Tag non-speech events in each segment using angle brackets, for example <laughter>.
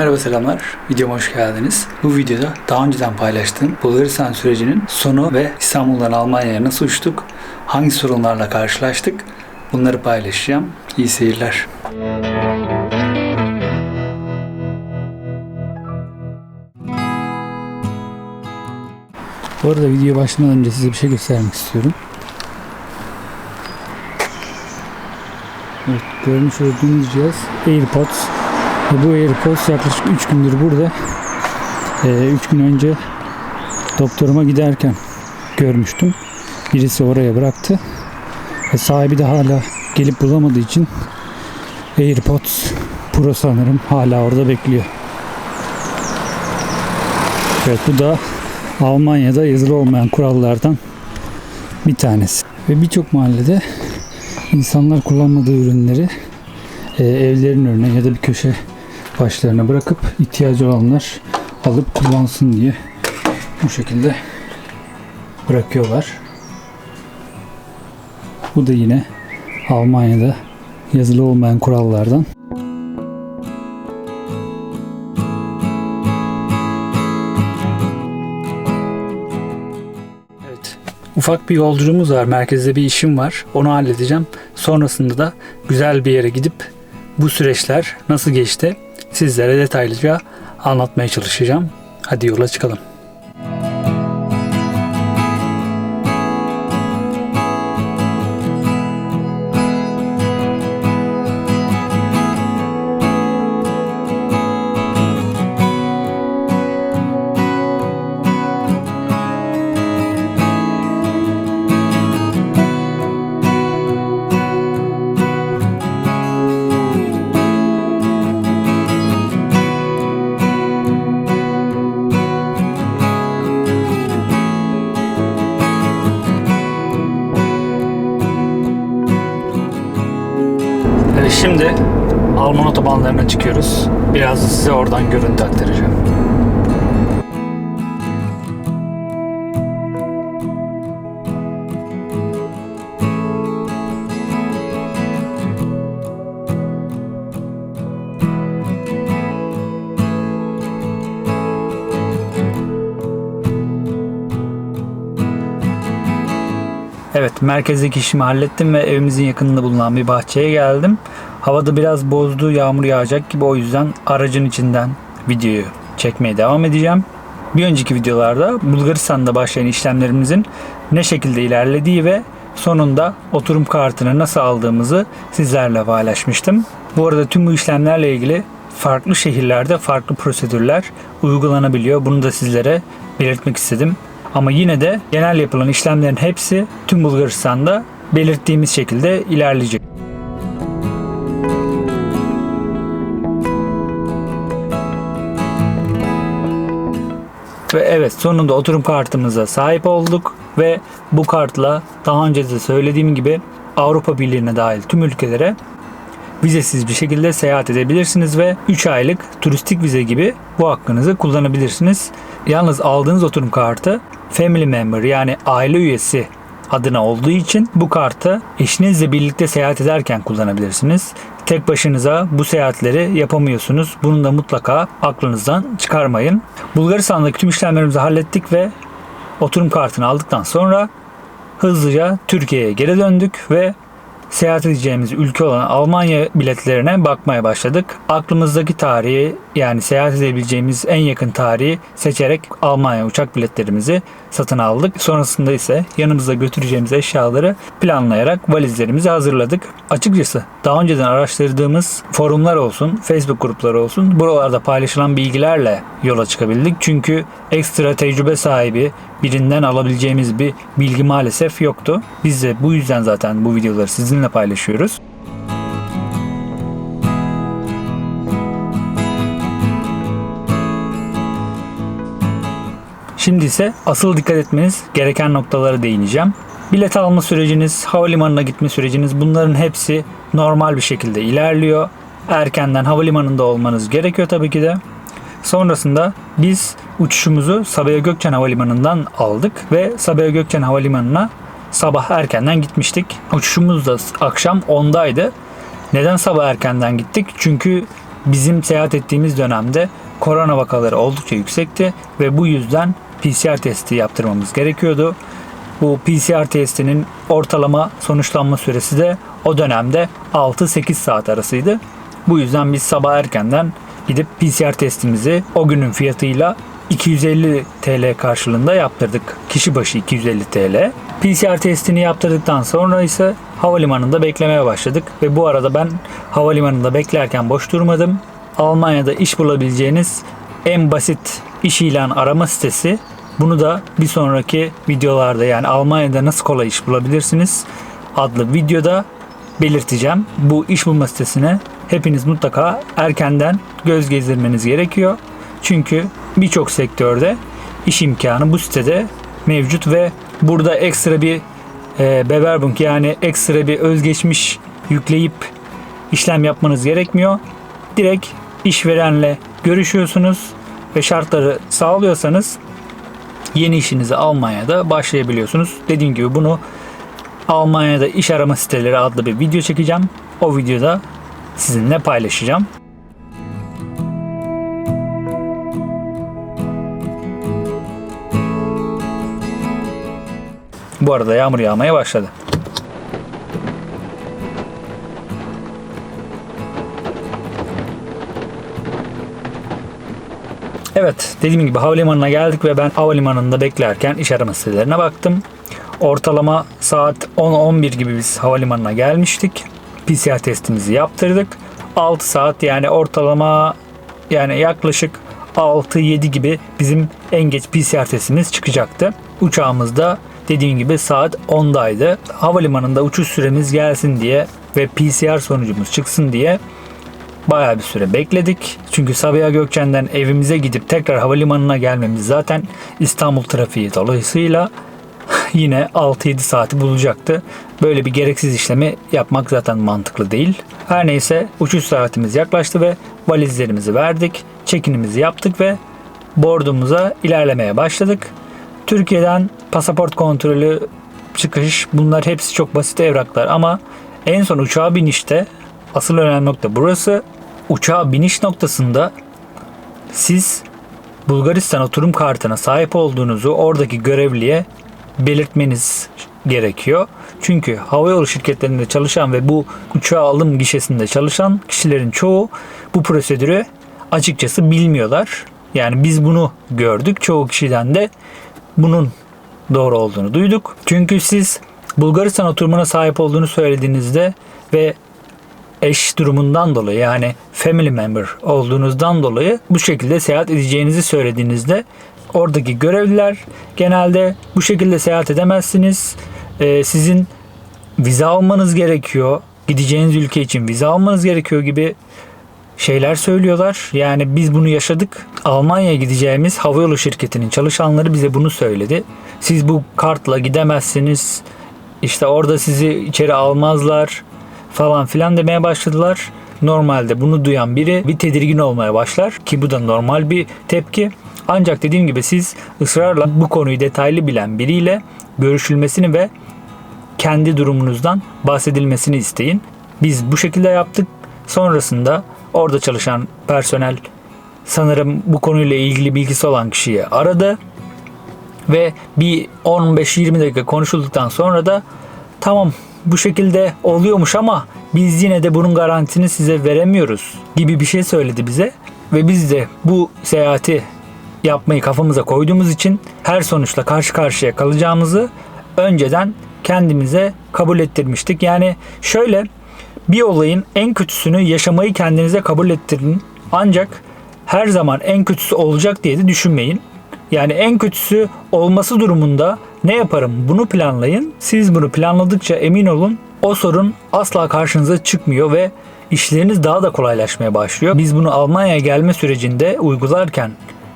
Merhaba selamlar. Videoma hoş geldiniz. Bu videoda daha önceden paylaştığım Bulgaristan sürecinin sonu ve İstanbul'dan Almanya'ya nasıl uçtuk, hangi sorunlarla karşılaştık bunları paylaşacağım. İyi seyirler. Bu arada video başlamadan önce size bir şey göstermek istiyorum. Evet, görmüş olduğunuz cihaz AirPods. Bu AirPods yaklaşık 3 gündür burada. 3 gün önce doktoruma giderken görmüştüm. Birisi oraya bıraktı. Ve sahibi de hala gelip bulamadığı için AirPods Pro sanırım hala orada bekliyor. Evet bu da Almanya'da yazılı olmayan kurallardan bir tanesi. Ve birçok mahallede insanlar kullanmadığı ürünleri e, evlerin önüne ya da bir köşe başlarına bırakıp ihtiyacı olanlar alıp kullansın diye bu şekilde bırakıyorlar. Bu da yine Almanya'da yazılı olmayan kurallardan. Evet. Ufak bir yolculuğumuz var. Merkezde bir işim var. Onu halledeceğim. Sonrasında da güzel bir yere gidip bu süreçler nasıl geçti sizlere detaylıca anlatmaya çalışacağım. Hadi yola çıkalım. Şimdi Alman otobanlarına çıkıyoruz. Biraz size oradan görüntü aktaracağım. Evet, merkezdeki işimi hallettim ve evimizin yakınında bulunan bir bahçeye geldim. Havada biraz bozdu, yağmur yağacak gibi o yüzden aracın içinden videoyu çekmeye devam edeceğim. Bir önceki videolarda Bulgaristan'da başlayan işlemlerimizin ne şekilde ilerlediği ve sonunda oturum kartını nasıl aldığımızı sizlerle paylaşmıştım. Bu arada tüm bu işlemlerle ilgili farklı şehirlerde farklı prosedürler uygulanabiliyor. Bunu da sizlere belirtmek istedim. Ama yine de genel yapılan işlemlerin hepsi tüm Bulgaristan'da belirttiğimiz şekilde ilerleyecek. Ve evet sonunda oturum kartımıza sahip olduk ve bu kartla daha önce de söylediğim gibi Avrupa Birliği'ne dahil tüm ülkelere vizesiz bir şekilde seyahat edebilirsiniz ve 3 aylık turistik vize gibi bu hakkınızı kullanabilirsiniz. Yalnız aldığınız oturum kartı family member yani aile üyesi adına olduğu için bu kartı eşinizle birlikte seyahat ederken kullanabilirsiniz. Tek başınıza bu seyahatleri yapamıyorsunuz. Bunu da mutlaka aklınızdan çıkarmayın. Bulgaristan'daki tüm işlemlerimizi hallettik ve oturum kartını aldıktan sonra hızlıca Türkiye'ye geri döndük ve seyahat edeceğimiz ülke olan Almanya biletlerine bakmaya başladık. Aklımızdaki tarihi yani seyahat edebileceğimiz en yakın tarihi seçerek Almanya uçak biletlerimizi satın aldık. Sonrasında ise yanımızda götüreceğimiz eşyaları planlayarak valizlerimizi hazırladık. Açıkçası daha önceden araştırdığımız forumlar olsun, Facebook grupları olsun buralarda paylaşılan bilgilerle yola çıkabildik. Çünkü ekstra tecrübe sahibi birinden alabileceğimiz bir bilgi maalesef yoktu. Biz de bu yüzden zaten bu videoları sizinle paylaşıyoruz. İse asıl dikkat etmeniz gereken noktalara değineceğim. Bilet alma süreciniz, havalimanına gitme süreciniz bunların hepsi normal bir şekilde ilerliyor. Erkenden havalimanında olmanız gerekiyor tabii ki de. Sonrasında biz uçuşumuzu Sabiha Gökçen Havalimanı'ndan aldık ve Sabiha Gökçen Havalimanı'na sabah erkenden gitmiştik. Uçuşumuz da akşam 10'daydı. Neden sabah erkenden gittik? Çünkü bizim seyahat ettiğimiz dönemde korona vakaları oldukça yüksekti ve bu yüzden PCR testi yaptırmamız gerekiyordu. Bu PCR testinin ortalama sonuçlanma süresi de o dönemde 6-8 saat arasıydı. Bu yüzden biz sabah erkenden gidip PCR testimizi o günün fiyatıyla 250 TL karşılığında yaptırdık. Kişi başı 250 TL. PCR testini yaptırdıktan sonra ise havalimanında beklemeye başladık ve bu arada ben havalimanında beklerken boş durmadım. Almanya'da iş bulabileceğiniz en basit iş ilan arama sitesi. Bunu da bir sonraki videolarda yani Almanya'da nasıl kolay iş bulabilirsiniz adlı videoda belirteceğim. Bu iş bulma sitesine hepiniz mutlaka erkenden göz gezdirmeniz gerekiyor. Çünkü birçok sektörde iş imkanı bu sitede mevcut ve burada ekstra bir e, Bewerbung yani ekstra bir özgeçmiş yükleyip işlem yapmanız gerekmiyor. Direkt işverenle görüşüyorsunuz ve şartları sağlıyorsanız yeni işinizi Almanya'da başlayabiliyorsunuz. Dediğim gibi bunu Almanya'da iş arama siteleri adlı bir video çekeceğim. O videoda sizinle paylaşacağım. Bu arada yağmur yağmaya başladı. Evet dediğim gibi havalimanına geldik ve ben havalimanında beklerken iş arama sitelerine baktım. Ortalama saat 10-11 gibi biz havalimanına gelmiştik. PCR testimizi yaptırdık. 6 saat yani ortalama yani yaklaşık 6-7 gibi bizim en geç PCR testimiz çıkacaktı. Uçağımızda dediğim gibi saat 10'daydı. Havalimanında uçuş süremiz gelsin diye ve PCR sonucumuz çıksın diye bayağı bir süre bekledik. Çünkü Sabiha Gökçen'den evimize gidip tekrar havalimanına gelmemiz zaten İstanbul trafiği dolayısıyla <laughs> yine 6-7 saati bulacaktı. Böyle bir gereksiz işlemi yapmak zaten mantıklı değil. Her neyse uçuş saatimiz yaklaştı ve valizlerimizi verdik. Çekinimizi yaptık ve bordumuza ilerlemeye başladık. Türkiye'den pasaport kontrolü, çıkış bunlar hepsi çok basit evraklar ama en son uçağa binişte asıl önemli nokta burası. Uçağa biniş noktasında siz Bulgaristan oturum kartına sahip olduğunuzu oradaki görevliye belirtmeniz gerekiyor. Çünkü havayolu şirketlerinde çalışan ve bu uçağa alım gişesinde çalışan kişilerin çoğu bu prosedürü açıkçası bilmiyorlar. Yani biz bunu gördük. Çoğu kişiden de bunun doğru olduğunu duyduk. Çünkü siz Bulgaristan oturumuna sahip olduğunu söylediğinizde ve eş durumundan dolayı yani family member olduğunuzdan dolayı bu şekilde seyahat edeceğinizi söylediğinizde oradaki görevliler genelde bu şekilde seyahat edemezsiniz. Ee, sizin vize almanız gerekiyor. Gideceğiniz ülke için vize almanız gerekiyor gibi şeyler söylüyorlar. Yani biz bunu yaşadık. Almanya'ya gideceğimiz havayolu şirketinin çalışanları bize bunu söyledi. Siz bu kartla gidemezsiniz. İşte orada sizi içeri almazlar falan filan demeye başladılar. Normalde bunu duyan biri bir tedirgin olmaya başlar ki bu da normal bir tepki. Ancak dediğim gibi siz ısrarla bu konuyu detaylı bilen biriyle görüşülmesini ve kendi durumunuzdan bahsedilmesini isteyin. Biz bu şekilde yaptık. Sonrasında orada çalışan personel sanırım bu konuyla ilgili bilgisi olan kişiyi aradı ve bir 15-20 dakika konuşulduktan sonra da tamam bu şekilde oluyormuş ama biz yine de bunun garantisini size veremiyoruz gibi bir şey söyledi bize ve biz de bu seyahati yapmayı kafamıza koyduğumuz için her sonuçla karşı karşıya kalacağımızı önceden kendimize kabul ettirmiştik. Yani şöyle bir olayın en kötüsünü yaşamayı kendinize kabul ettirin. Ancak her zaman en kötüsü olacak diye de düşünmeyin. Yani en kötüsü olması durumunda ne yaparım bunu planlayın. Siz bunu planladıkça emin olun o sorun asla karşınıza çıkmıyor ve işleriniz daha da kolaylaşmaya başlıyor. Biz bunu Almanya'ya gelme sürecinde uygularken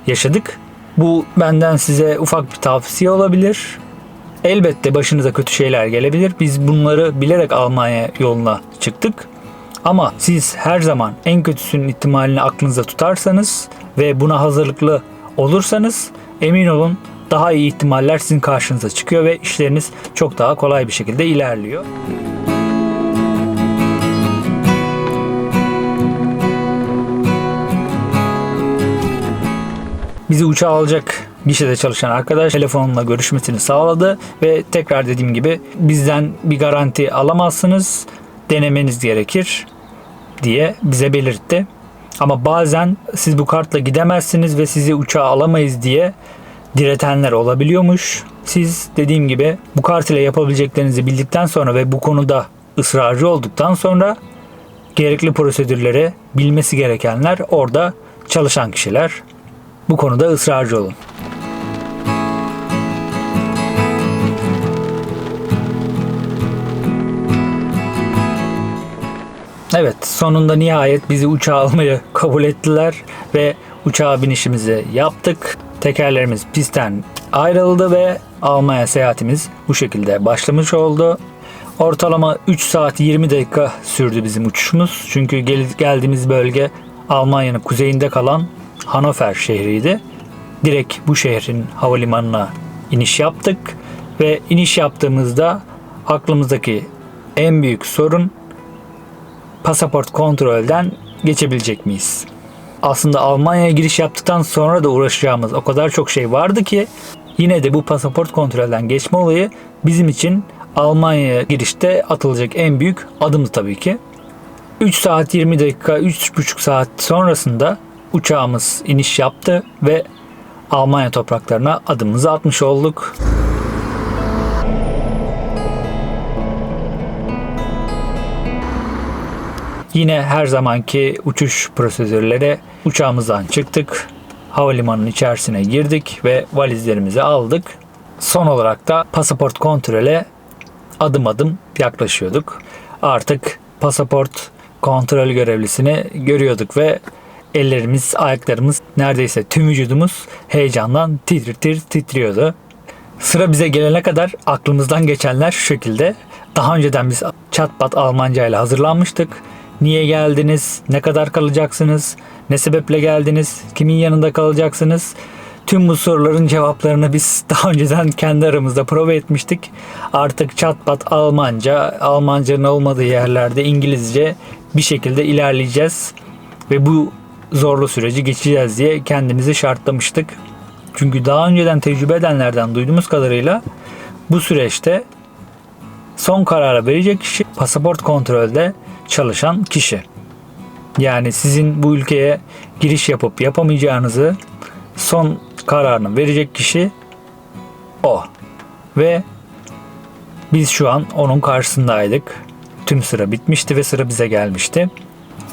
yaşadık. Bu benden size ufak bir tavsiye olabilir. Elbette başınıza kötü şeyler gelebilir. Biz bunları bilerek Almanya yoluna çıktık. Ama siz her zaman en kötüsünün ihtimalini aklınıza tutarsanız ve buna hazırlıklı olursanız emin olun daha iyi ihtimaller sizin karşınıza çıkıyor ve işleriniz çok daha kolay bir şekilde ilerliyor. Bizi uçağa alacak gişede çalışan arkadaş telefonla görüşmesini sağladı ve tekrar dediğim gibi bizden bir garanti alamazsınız denemeniz gerekir diye bize belirtti. Ama bazen siz bu kartla gidemezsiniz ve sizi uçağa alamayız diye diretenler olabiliyormuş. Siz dediğim gibi bu kart ile yapabileceklerinizi bildikten sonra ve bu konuda ısrarcı olduktan sonra gerekli prosedürleri bilmesi gerekenler orada çalışan kişiler. Bu konuda ısrarcı olun. Evet sonunda nihayet bizi uçağa almayı kabul ettiler ve uçağa binişimizi yaptık. Tekerlerimiz pistten ayrıldı ve Almanya seyahatimiz bu şekilde başlamış oldu. Ortalama 3 saat 20 dakika sürdü bizim uçuşumuz. Çünkü gel- geldiğimiz bölge Almanya'nın kuzeyinde kalan Hannover şehriydi. Direkt bu şehrin havalimanına iniş yaptık ve iniş yaptığımızda aklımızdaki en büyük sorun pasaport kontrolden geçebilecek miyiz? Aslında Almanya'ya giriş yaptıktan sonra da uğraşacağımız o kadar çok şey vardı ki yine de bu pasaport kontrolden geçme olayı bizim için Almanya'ya girişte atılacak en büyük adımdı tabii ki. 3 saat 20 dakika, 3,5 saat sonrasında uçağımız iniş yaptı ve Almanya topraklarına adımımızı atmış olduk. Yine her zamanki uçuş prosedürleri uçağımızdan çıktık. Havalimanının içerisine girdik ve valizlerimizi aldık. Son olarak da pasaport kontrole adım adım yaklaşıyorduk. Artık pasaport kontrol görevlisini görüyorduk ve ellerimiz, ayaklarımız, neredeyse tüm vücudumuz heyecandan tir tir titriyordu. Sıra bize gelene kadar aklımızdan geçenler şu şekilde. Daha önceden biz çat pat Almanca ile hazırlanmıştık. Niye geldiniz? Ne kadar kalacaksınız? Ne sebeple geldiniz? Kimin yanında kalacaksınız? Tüm bu soruların cevaplarını biz <laughs> daha önceden kendi aramızda prova etmiştik. Artık çat pat Almanca, Almancanın olmadığı yerlerde İngilizce bir şekilde ilerleyeceğiz. Ve bu zorlu süreci geçeceğiz diye kendimizi şartlamıştık. Çünkü daha önceden tecrübe edenlerden duyduğumuz kadarıyla bu süreçte son kararı verecek kişi pasaport kontrolde çalışan kişi. Yani sizin bu ülkeye giriş yapıp yapamayacağınızı son kararını verecek kişi o. Ve biz şu an onun karşısındaydık. Tüm sıra bitmişti ve sıra bize gelmişti.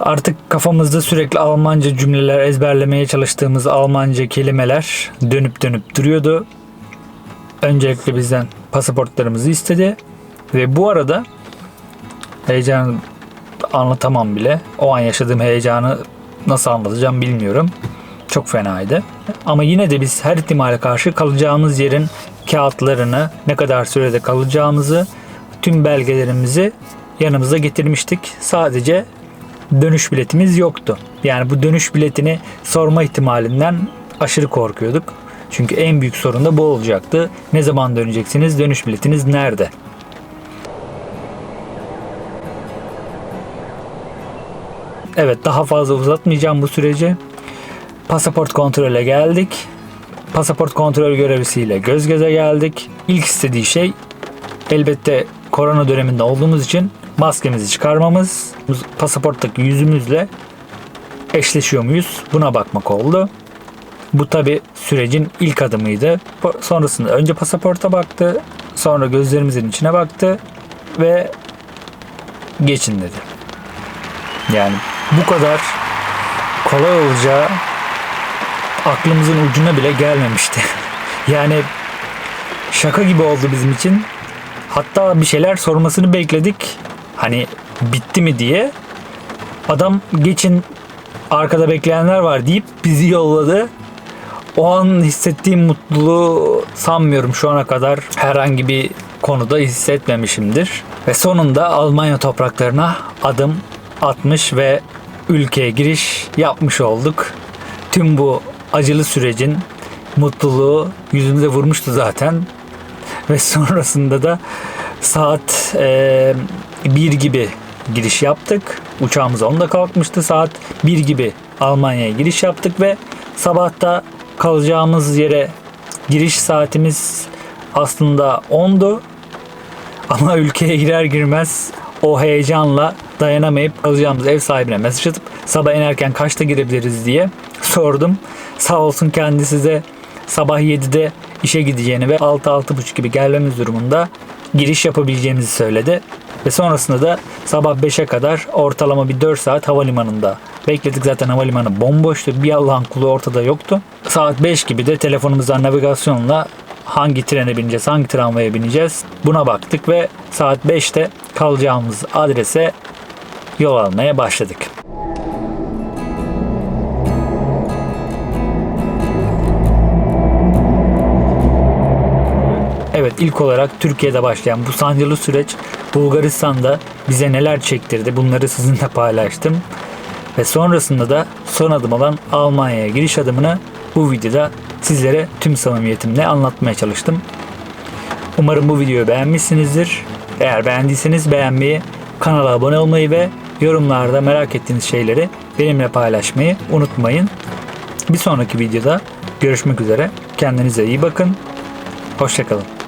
Artık kafamızda sürekli Almanca cümleler ezberlemeye çalıştığımız Almanca kelimeler dönüp dönüp duruyordu. Öncelikle bizden pasaportlarımızı istedi ve bu arada heyecan anlatamam bile. O an yaşadığım heyecanı nasıl anlatacağım bilmiyorum. Çok fenaydı. Ama yine de biz her ihtimale karşı kalacağımız yerin kağıtlarını, ne kadar sürede kalacağımızı, tüm belgelerimizi yanımıza getirmiştik. Sadece dönüş biletimiz yoktu. Yani bu dönüş biletini sorma ihtimalinden aşırı korkuyorduk. Çünkü en büyük sorun da bu olacaktı. Ne zaman döneceksiniz? Dönüş biletiniz nerede? Evet daha fazla uzatmayacağım bu süreci. Pasaport kontrole geldik. Pasaport kontrol görevlisiyle göz göze geldik. İlk istediği şey elbette korona döneminde olduğumuz için maskemizi çıkarmamız, pasaporttaki yüzümüzle eşleşiyor muyuz buna bakmak oldu. Bu tabi sürecin ilk adımıydı. Sonrasında önce pasaporta baktı, sonra gözlerimizin içine baktı ve geçin dedi. Yani bu kadar kolay olacağı aklımızın ucuna bile gelmemişti. <laughs> yani şaka gibi oldu bizim için. Hatta bir şeyler sormasını bekledik. Hani bitti mi diye. Adam geçin arkada bekleyenler var deyip bizi yolladı. O an hissettiğim mutluluğu sanmıyorum şu ana kadar herhangi bir konuda hissetmemişimdir. Ve sonunda Almanya topraklarına adım atmış ve ülkeye giriş yapmış olduk. Tüm bu acılı sürecin mutluluğu yüzümüze vurmuştu zaten. Ve <laughs> sonrasında da saat e, 1 gibi giriş yaptık. Uçağımız onda kalkmıştı. Saat 1 gibi Almanya'ya giriş yaptık ve sabahta kalacağımız yere giriş saatimiz aslında 10'du. Ama <laughs> ülkeye girer girmez o heyecanla dayanamayıp kalacağımız ev sahibine mesaj atıp sabah inerken kaçta girebiliriz diye sordum. Sağ olsun kendisi de sabah 7'de işe gideceğini ve 6-6.30 gibi gelmemiz durumunda giriş yapabileceğimizi söyledi. Ve sonrasında da sabah 5'e kadar ortalama bir 4 saat havalimanında bekledik. Zaten havalimanı bomboştu. Bir Allah'ın kulu ortada yoktu. Saat 5 gibi de telefonumuzdan navigasyonla hangi trene bineceğiz, hangi tramvaya bineceğiz buna baktık ve saat 5'te kalacağımız adrese yol almaya başladık. Evet ilk olarak Türkiye'de başlayan bu sancılı süreç Bulgaristan'da bize neler çektirdi bunları sizinle paylaştım. Ve sonrasında da son adım olan Almanya'ya giriş adımını bu videoda sizlere tüm samimiyetimle anlatmaya çalıştım. Umarım bu videoyu beğenmişsinizdir. Eğer beğendiyseniz beğenmeyi, kanala abone olmayı ve yorumlarda merak ettiğiniz şeyleri benimle paylaşmayı unutmayın. Bir sonraki videoda görüşmek üzere. Kendinize iyi bakın. Hoşçakalın.